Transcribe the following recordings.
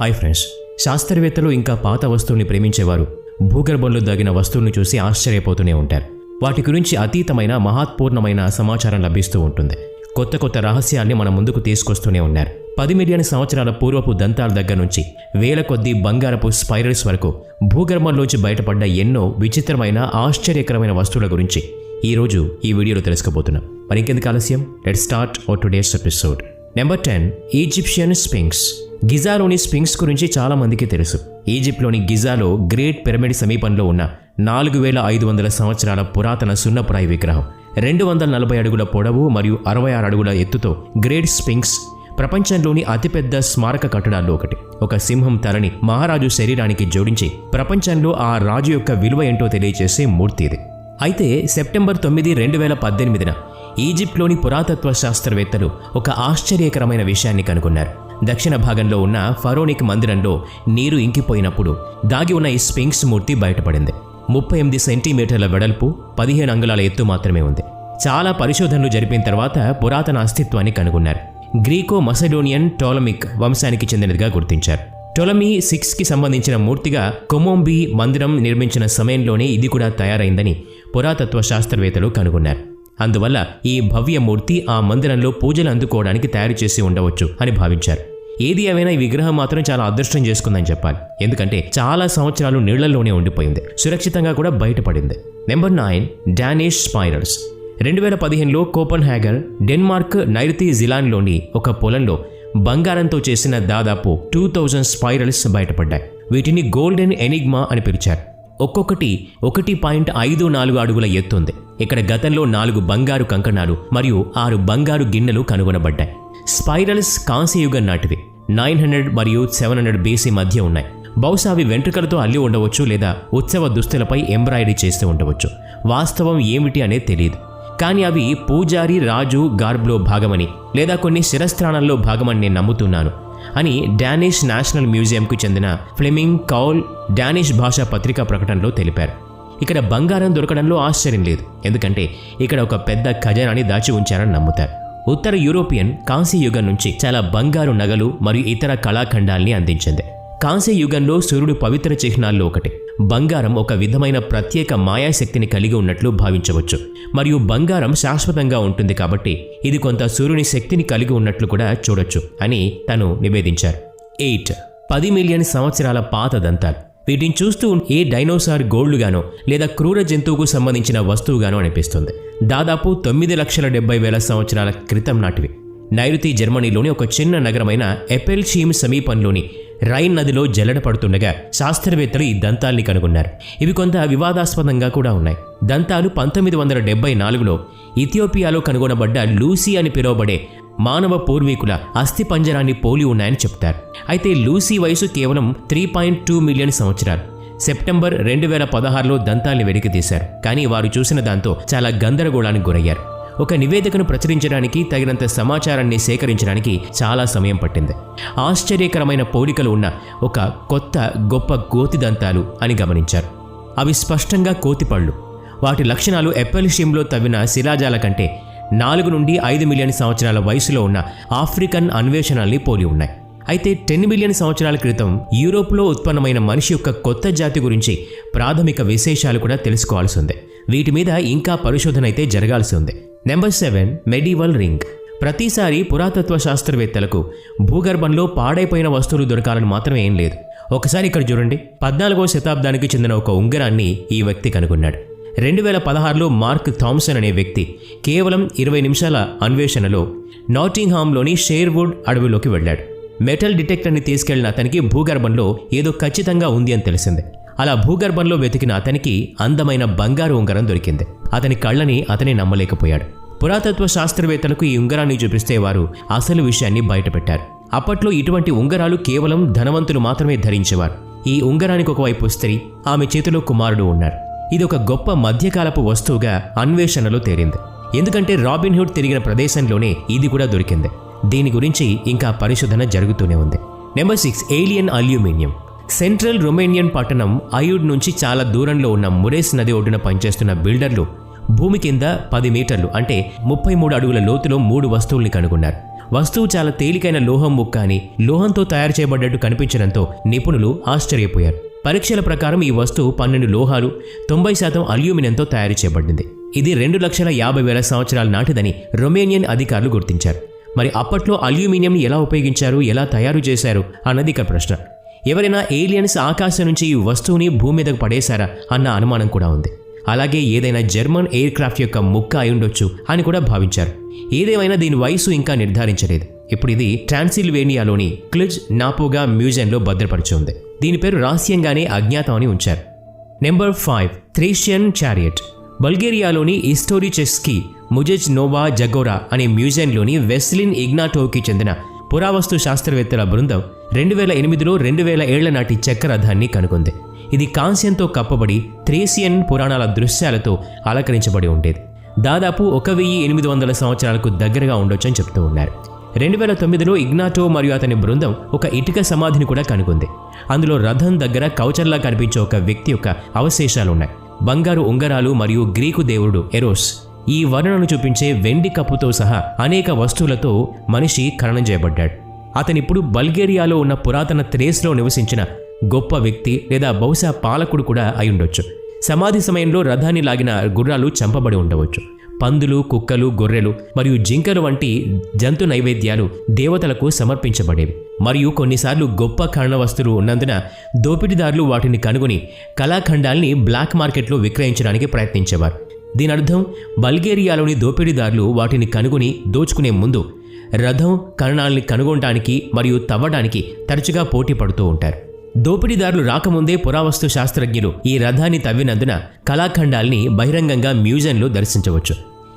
Hi friends శాస్త్రవేత్తలు ఇంకా పాత వస్తువుల్ని ప్రేమించేవారు. భూగర్భంలో దాగిన వస్తువుల్ని చూసి ఆశ్చర్యపోతూనే ఉంటారు. వాటి గురించి అతీతమైన మహాత్పూర్ణమైన సమాచారం లభిస్తూ ఉంటుంది. కొత్త కొత్త రహస్యాల్ని మన ముందుకు తీసుకొస్తూనే ఉన్నారు. పది మిలియన్ సంవత్సరాల పూర్వపు దంతాల దగ్గర నుంచి వేల కొద్ది బంగారపు స్పైరల్స్ వరకు భూగర్భంలోంచి బయటపడ్డ ఎన్నో విచిత్రమైన ఆశ్చర్యకరమైన వస్తువుల గురించి ఈరోజు ఈ వీడియోలో తెలుసుకోబోతున్నాం. మరి ఇంకెందుకు ఆలస్యం? లెట్ స్టార్ట్ ఓ today's episode number ten Egyptian sphinx గిజాలోని sphinx గురించి చాలామందికి తెలుసు. ఈజిప్ట్లోని గిజాలో గ్రేట్ పిరమిడ్ సమీపంలో ఉన్న నాలుగు వేల ఐదు వందల సంవత్సరాల పురాతన సున్నపురాయి విగ్రహం రెండు వందల నలభై అడుగుల పొడవు మరియు అరవై ఆరు అడుగుల ఎత్తుతో గ్రేట్ స్పింగ్స్ ప్రపంచంలోని అతిపెద్ద స్మారక కట్టడాల్లో ఒకటి. ఒక సింహం తలని మహారాజు శరీరానికి జోడించి ప్రపంచంలో ఆ రాజు యొక్క విలువ ఏంటో తెలియజేసే మూర్తి ఇది. అయితే సెప్టెంబర్ తొమ్మిది రెండు వేల పద్దెనిమిదిన ఈజిప్ట్లోని పురాతత్వ శాస్త్రవేత్తలు ఒక ఆశ్చర్యకరమైన విషయాన్ని కనుగొన్నారు. దక్షిణ భాగంలో ఉన్న ఫరోనిక్ మందిరంలో నీరు ఇంకిపోయినప్పుడు దాగి ఉన్న ఈ స్పింక్స్ మూర్తి బయటపడింది. ముప్పై ఎనిమిది సెంటీమీటర్ల వెడల్పు పదిహేను అంగుళాల ఎత్తు మాత్రమే ఉంది. చాలా పరిశోధనలు జరిపిన తర్వాత పురాతన అస్తిత్వాన్ని కనుగొన్నారు. గ్రీకో మసడోనియన్ టోలమిక్ వంశానికి చెందినదిగా గుర్తించారు. టొలమీ సిక్స్కి సంబంధించిన మూర్తిగా కొమోంబి మందిరం నిర్మించిన సమయంలోనే ఇది కూడా తయారైందని పురాతత్వ శాస్త్రవేత్తలు కనుగొన్నారు. అందువల్ల ఈ భవ్య మూర్తి ఆ మందిరంలో పూజలు అందుకోవడానికి తయారు చేసి ఉండవచ్చు అని భావించారు. ఏది ఏమైనా ఈ విగ్రహం మాత్రం చాలా అదృష్టం చేసుకుందని చెప్పాలి. ఎందుకంటే చాలా సంవత్సరాలు నీళ్ళలోనే ఉండిపోయింది. సురక్షితంగా కూడా బయటపడింది. Number nine Danish spirals. రెండు వేల పదిహేనులో కోపన్ హ్యాగర్ డెన్మార్క్ నైరుతి జిలాన్లోని ఒక పొలంలో బంగారంతో చేసిన దాదాపు టూ థౌజండ్ స్పైరల్స్ బయటపడ్డాయి. వీటిని గోల్డెన్ ఎనిగ్మా అని పిలిచారు. ఒక్కొక్కటి ఒకటి పాయింట్ ఐదు నాలుగు అడుగుల ఎత్తుంది ఇక్కడ గతంలో నాలుగు బంగారు కంకణాలు మరియు ఆరు బంగారు గిన్నెలు కనుగొనబడ్డాయి. స్పైరల్స్ కాంస్యయుగం నాటివి నైన్ హండ్రెడ్ మరియు సెవెన్ హండ్రెడ్ బీసీ మధ్య ఉన్నాయి. బహుశా అవి వెంట్రుకలతో అల్లి ఉండవచ్చు లేదా ఉత్సవ దుస్తులపై ఎంబ్రాయిడరీ చేస్తూ ఉండవచ్చు. వాస్తవం ఏమిటి అనేది తెలియదు. కానీ అవి పూజారి రాజు గార్బ్లో భాగమని లేదా కొన్ని శిరస్త్రాణాల్లో భాగమని నేను నమ్ముతున్నాను అని డానిష్ నేషనల్ మ్యూజియంకు చెందిన ఫ్లెమింగ్ కౌల్ డానిష్ భాషా పత్రికా ప్రకటనలో తెలిపారు. ఇక్కడ బంగారం దొరకడంలో ఆశ్చర్యం లేదు. ఎందుకంటే ఇక్కడ ఒక పెద్ద ఖజానాని దాచి ఉంచారని నమ్ముతారు. ఉత్తర యూరోపియన్ కాంస్య యుగం నుంచి చాలా బంగారు నగలు మరియు ఇతర కళాఖండాల్ని అందించింది. కాంస్య యుగంలో సూర్యుడు పవిత్ర చిహ్నాల్లో ఒకటి. బంగారం ఒక విధమైన ప్రత్యేక మాయాశక్తిని కలిగి ఉన్నట్లు భావించవచ్చు. మరియు బంగారం శాశ్వతంగా ఉంటుంది కాబట్టి ఇది కొంత సూర్యుని శక్తిని కలిగి ఉన్నట్లు కూడా చూడొచ్చు అని తను నివేదించారు. ఎయిట్. పది మిలియన్ సంవత్సరాల పాత దంతాలు. వీటిని చూస్తూ ఏ డైనోసార్ గోళ్ళుగానో లేదా క్రూర జంతువుకు సంబంధించిన వస్తువుగానో అనిపిస్తుంది. దాదాపు తొమ్మిది లక్షల డెబ్బై వేల సంవత్సరాల క్రితం నాటివి. నైరుతి జర్మనీలోని ఒక చిన్న నగరమైన ఎపెల్షీమ్ సమీపంలోని రైన్ నదిలో జల్లడ పడుతుండగా శాస్త్రవేత్తలు ఈ దంతాల్ని కనుగొన్నారు. ఇవి కొంత వివాదాస్పదంగా కూడా ఉన్నాయి. దంతాలు పంతొమ్మిది వందల డెబ్బై నాలుగులో ఇథియోపియాలో కనుగొనబడ్డ లూసీ అని పిలువబడే మానవ పూర్వీకుల అస్థిపంజరాన్ని పోలి ఉన్నాయని చెప్తారు అయితే లూసీ వయసు కేవలం త్రీ పాయింట్ టూ మిలియన్ సంవత్సరాలు. సెప్టెంబర్ రెండు వేల పదహారులో దంతాల్ని వెలికితీశారు. కానీ వారు చూసిన దాంతో చాలా గందరగోళానికి గురయ్యారు. ఒక నివేదికను ప్రచురించడానికి తగినంత సమాచారాన్ని సేకరించడానికి చాలా సమయం పట్టింది. ఆశ్చర్యకరమైన పోలికలు ఉన్న ఒక కొత్త గొప్ప కోతి దంతాలు అని గమనించారు. అవి స్పష్టంగా కోతిపళ్ళు. వాటి లక్షణాలు ఎప్పలిషియంలో తవ్విన శిలాజాల కంటే నాలుగు నుండి ఐదు మిలియన్ సంవత్సరాల వయసులో ఉన్న ఆఫ్రికన్ అన్వేషణల్ని పోలి ఉన్నాయి. అయితే టెన్ మిలియన్ సంవత్సరాల క్రితం యూరోప్లో ఉత్పన్నమైన మనిషి యొక్క కొత్త జాతి గురించి ప్రాథమిక విశేషాలు కూడా తెలుసుకోవాల్సి ఉంది. వీటి మీద ఇంకా పరిశోధన అయితే జరగాల్సి ఉంది. Number seven medieval ring. ప్రతిసారి పురాతత్వ శాస్త్రవేత్తలకు భూగర్భంలో పాడైపోయిన వస్తువులు దొరకాలని మాత్రమే ఏం లేదు. ఒకసారి ఇక్కడ చూడండి. పద్నాలుగో శతాబ్దానికి చెందిన ఒక ఉంగరాన్ని ఈ వ్యక్తి కనుగొన్నాడు. రెండు వేల పదహారులో మార్క్ థామ్సన్ అనే వ్యక్తి కేవలం ఇరవై నిమిషాల అన్వేషణలో నాటింగ్హామ్లోని షేర్వుడ్ అడవిలోకి వెళ్ళాడు. మెటల్ డిటెక్టర్ని తీసుకెళ్ళిన అతనికి భూగర్భంలో ఏదో ఖచ్చితంగా ఉంది అని తెలిసింది. అలా భూగర్భంలో వెతికిన అతనికి అందమైన బంగారు ఉంగరం దొరికింది. అతని కళ్ళని అతని నమ్మలేకపోయాడు. పురాతత్వ శాస్త్రవేత్తలకు ఈ ఉంగరాన్ని చూపిస్తే వారు అసలు విషయాన్ని బయటపెట్టారు. అప్పట్లో ఇటువంటి ఉంగరాలు కేవలం ధనవంతులు మాత్రమే ధరించేవారు. ఈ ఉంగరానికి ఒకవైపు స్త్రీ ఆమె చేతిలో కుమారుడు ఉన్నారు. ఇది ఒక గొప్ప మధ్యకాలపు వస్తువుగా అన్వేషణలో తేలింది. ఎందుకంటే రాబిన్ హుడ్ తిరిగిన ప్రదేశంలోనే ఇది కూడా దొరికింది. దీని గురించి ఇంకా పరిశోధన జరుగుతూనే ఉంది. Number six alien aluminium. Central Romanian పట్టణం అయుడ్ నుంచి చాలా దూరంలో ఉన్న మురేస్ నది ఒడ్డున పనిచేస్తున్న బిల్డర్లు భూమి కింద పది మీటర్లు అంటే ముప్పై మూడు అడుగుల లోతులో మూడు వస్తువుల్ని కనుగొన్నారు. వస్తువు చాలా తేలికైన లోహం ముక్క అని లోహంతో తయారు చేయబడ్డట్టు కనిపించడంతో నిపుణులు ఆశ్చర్యపోయారు. పరీక్షల ప్రకారం ఈ వస్తువు పన్నెండు లోహాలు తొంభై శాతం అల్యూమినియంతో తయారు చేయబడింది. ఇది రెండు లక్షల యాభై వేల సంవత్సరాల నాటిదని రొమేనియన్ అధికారులు గుర్తించారు. మరి అప్పట్లో అల్యూమినియంని ఎలా ఉపయోగించారు ఎలా తయారు చేశారు అన్నది ఇక్కడ ప్రశ్న. ఎవరైనా ఏలియన్స్ ఆకాశం నుంచి ఈ వస్తువుని భూమి మీదకు పడేశారా అన్న అనుమానం కూడా ఉంది. అలాగే ఏదైనా జర్మన్ ఎయిర్ క్రాఫ్ట్ యొక్క ముక్క అయి ఉండొచ్చు అని కూడా భావించారు. ఏదేమైనా దీని వయసు ఇంకా నిర్ధారించలేదు. ఇప్పుడు ఇది ట్రాన్సిల్వేనియాలోని క్లిజ్ నాపోగా మ్యూజియంలో భద్రపరిచింది. దీని పేరు రహస్యంగానే అజ్ఞాతం అని ఉంచారు. Number five Thracian chariot. బల్గేరియాలోని Istoricheski Muzey Nova Zagora అనే మ్యూజియంలోని వెస్లిన్ ఇగ్నాటోకి చెందిన పురావస్తు శాస్త్రవేత్తల బృందం రెండు వేల ఎనిమిదిలో రెండు వేల ఏళ్ళ నాటి చక్రరథాన్ని కనుగొంది. ఇది కాంస్యంతో కప్పబడి థ్రేసియన్ పురాణాల దృశ్యాలతో అలంకరించబడి ఉండేది. దాదాపు ఒక వెయ్యి ఎనిమిది వందల సంవత్సరాలకు దగ్గరగా ఉండొచ్చని చెప్తూ ఉన్నారు. రెండు వేల తొమ్మిదిలో ఇగ్నాటో మరియు అతని బృందం ఒక ఇటుక సమాధిని కూడా కనుగొంది. అందులో రథం దగ్గర కౌచర్లా కనిపించే ఒక వ్యక్తి యొక్క అవశేషాలు ఉన్నాయి బంగారు ఉంగరాలు మరియు గ్రీకు దేవుడు ఎరోస్ ఈ వర్ణనను చూపించే వెండి కప్పుతో సహా అనేక వస్తువులతో మనిషి ఖననం చేయబడ్డాడు. అతనిప్పుడు బల్గేరియాలో ఉన్న పురాతన త్రేస్లో నివసించిన గొప్ప వ్యక్తి లేదా బహుశా పాలకుడు కూడా అయి ఉండొచ్చు. సమాధి సమయంలో రథాన్ని లాగిన గుర్రాలు చంపబడి ఉండవచ్చు. పందులు కుక్కలు గొర్రెలు మరియు జింకలు వంటి జంతు నైవేద్యాలు దేవతలకు సమర్పించబడేవి. మరియు కొన్నిసార్లు గొప్ప ఖనన వస్తువులు ఉన్నందున దోపిడీదారులు వాటిని కనుగొని కళాఖండాల్ని బ్లాక్ మార్కెట్లో విక్రయించడానికి ప్రయత్నించేవారు. దీని అర్థం బల్గేరియాలోని దోపిడీదారులు వాటిని కనుగొని దోచుకునే ముందు రథం కణాల్ని కనుగొనడానికి మరియు తవ్వడానికి తరచుగా పోటీ పడుతూ ఉంటారు. దోపిడీదారులు రాకముందే పురావస్తు శాస్త్రజ్ఞులు ఈ రథాన్ని తవ్వినందున కళాఖండాల్ని బహిరంగంగా మ్యూజియంలో దర్శించవచ్చు.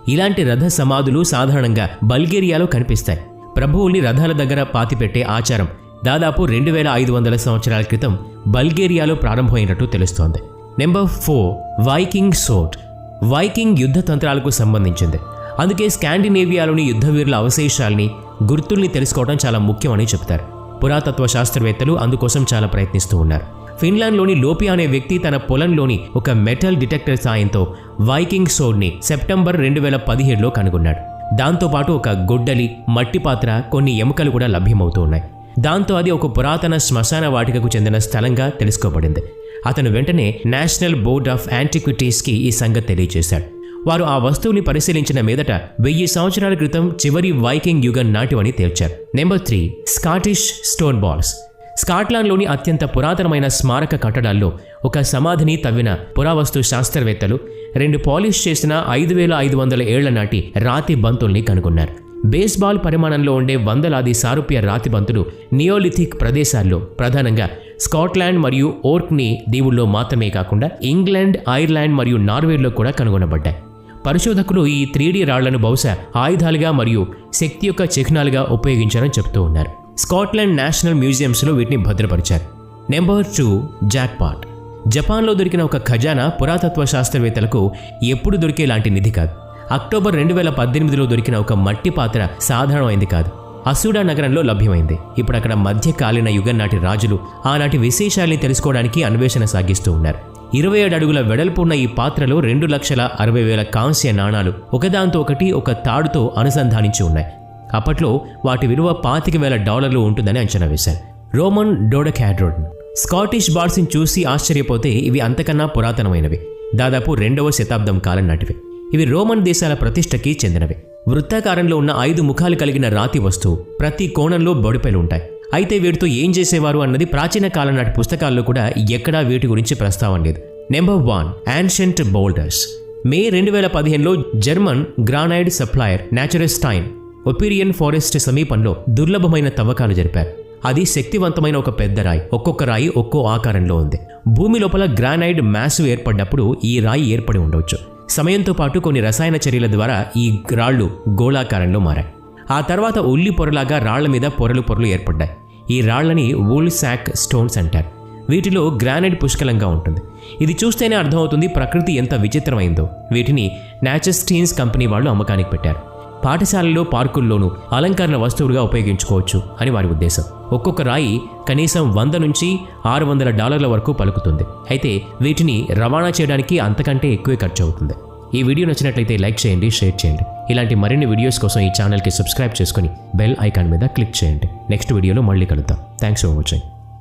ఇలాంటి రథ సమాధులు సాధారణంగా బల్గేరియాలో కనిపిస్తాయి. ప్రభువుల్ని రథాల దగ్గర పాతిపెట్టే ఆచారం దాదాపు రెండు వేల ఐదు వందల సంవత్సరాల క్రితం బల్గేరియాలో ప్రారంభమైనట్టు తెలుస్తోంది. Number four Viking sword Viking యుద్ధ తంత్రాలకు సంబంధించింది. అందుకే స్కాండినేవియాలోని యుద్ధవీరుల అవశేషాల్ని గుర్తుల్ని తెలుసుకోవడం చాలా ముఖ్యమని చెప్తారు పురాతత్వ శాస్త్రవేత్తలు అందుకోసం చాలా ప్రయత్నిస్తూ ఉన్నారు. ఫిన్లాండ్లోని లోపి అనే వ్యక్తి తన పొలంలోని ఒక మెటల్ డిటెక్టర్ సాయంతో వైకింగ్ సోడ్ని సెప్టెంబర్ రెండు వేల పదిహేడులో కనుగొన్నాడు. దాంతోపాటు ఒక గొడ్డలి మట్టి పాత్ర కొన్ని ఎముకలు కూడా లభ్యమవుతూ ఉన్నాయి. దాంతో అది ఒక పురాతన శ్మశాన వాటికకు చెందిన స్థలంగా తెలుసుకోబడింది. అతను వెంటనే నేషనల్ బోర్డ్ ఆఫ్ యాంటిక్విటీస్కి ఈ సంగతి తెలియజేశాడు. వారు ఆ వస్తువుని పరిశీలించిన మీదట వెయ్యి సంవత్సరాల క్రితం చివరి వైకింగ్ యుగం నాటివని తేల్చారు. Number three Scottish stone balls స్కాట్లాండ్లోని అత్యంత పురాతనమైన స్మారక కట్టడాల్లో ఒక సమాధిని తవ్విన పురావస్తు శాస్త్రవేత్తలు రెండు పాలిష్ చేసిన ఐదు వేల ఐదు వందల ఏళ్ళ నాటి రాతి బంతుల్ని కనుగొన్నారు. బేస్బాల్ పరిమాణంలో ఉండే వందలాది సారూప్య రాతి బంతులు నియోలిథిక్ ప్రదేశాల్లో ప్రధానంగా స్కాట్లాండ్ మరియు ఓర్క్ని దీవుల్లో మాత్రమే కాకుండా ఇంగ్లాండ్ ఐర్లాండ్ మరియు నార్వేలో కూడా కనుగొనబడ్డాయి. పరిశోధకులు ఈ త్రీడీ రాళ్ళను బహుశా ఆయుధాలుగా మరియు శక్తి యొక్క చిహ్నాలుగా ఉపయోగించారని చెప్తూ ఉన్నారు. స్కాట్లాండ్ నేషనల్ మ్యూజియంస్లో వీటిని భద్రపరిచారు. Number two jackpot. జపాన్లో దొరికిన ఒక ఖజానా పురాతత్వ శాస్త్రవేత్తలకు ఎప్పుడు దొరికే లాంటి నిధి కాదు. అక్టోబర్ రెండు వేల పద్దెనిమిదిలో దొరికిన ఒక మట్టి పాత్ర సాధారణమైంది కాదు. అసూడా నగరంలో లభ్యమైంది. ఇప్పుడు అక్కడ మధ్యకాలీన యుగం నాటి రాజులు ఆనాటి విశేషాల్ని తెలుసుకోవడానికి అన్వేషణ సాగిస్తూ ఉన్నారు. ఇరవై ఏడు అడుగుల వెడల్పు ఉన్న ఈ పాత్రలో రెండు లక్షల అరవై వేల కాంస్య నాణాలు ఒకదాంతో ఒకటి ఒక తాడుతో అనుసంధానించి ఉన్నాయి. అప్పట్లో వాటి విలువ పాతిక వేల డాలర్లు ఉంటుందని అంచనా వేశారు. రోమన్ డోడకాడ్రోన్. స్కాటిష్ బార్డ్స్ని చూసి ఆశ్చర్యపోతే ఇవి అంతకన్నా పురాతనమైనవి. దాదాపు రెండవ శతాబ్దం కాలం నాటివి. ఇవి రోమన్ దేశాల ప్రతిష్టకి చెందినవి. వృత్తాకారంలో ఉన్న ఐదు ముఖాలు కలిగిన రాతి వస్తువు ప్రతి కోణంలో బొడిపెలు ఉంటాయి. అయితే వీటితో ఏం చేసేవారు అన్నది ప్రాచీన కాలం నాటి పుస్తకాల్లో కూడా ఎక్కడా వీటి గురించి ప్రస్తావన లేదు. Number one ancient boulders May రెండు వేల పదిహేనులో జర్మన్ గ్రానైడ్ సప్లయర్ నాచురస్టైన్ ఒపీరియన్ ఫారెస్ట్ సమీపంలో దుర్లభమైన తవ్వకాలు జరిపారు. అది శక్తివంతమైన ఒక పెద్ద రాయి ఒక్కొక్క రాయి ఒక్కో ఆకారంలో ఉంది. భూమి లోపల గ్రానైడ్ మ్యాసు ఏర్పడ్డప్పుడు ఈ రాయి ఏర్పడి ఉండవచ్చు సమయంతో పాటు కొన్ని రసాయన చర్యల ద్వారా ఈ రాళ్ళు గోళాకారంలో మారాయి. ఆ తర్వాత ఉల్లి పొరలాగా రాళ్ళ మీద పొరలు పొరలు ఏర్పడ్డాయి. ఈ రాళ్ళని వూల్ శాక్ స్టోన్స్ అంటారు. వీటిలో గ్రానైట్ పుష్కలంగా ఉంటుంది. ఇది చూస్తేనే అర్థమవుతుంది ప్రకృతి ఎంత విచిత్రమైందో. వీటిని నాచస్టీన్స్ కంపెనీ వాళ్ళు అమ్మకానికి పెట్టారు. పాఠశాలలో పార్కుల్లోనూ అలంకరణ వస్తువులుగా ఉపయోగించుకోవచ్చు అని వారి ఉద్దేశం. ఒక్కొక్క రాయి కనీసం వంద నుంచి ఆరు వందల డాలర్ల వరకు పలుకుతుంది. అయితే వీటిని రవాణా చేయడానికి అంతకంటే ఎక్కువే ఖర్చు అవుతుంది ఈ వీడియో నచ్చినట్లయితే లైక్ చేయండి షేర్ చేయండి. ఇలాంటి మరిన్ని వీడియోస్ కోసం ఈ ఛానల్కి సబ్స్క్రైబ్ చేసుకుని బెల్ ఐకాన్ మీద క్లిక్ చేయండి. నెక్స్ట్ వీడియోలో మళ్ళీ కలుద్దాం. Thanks for watching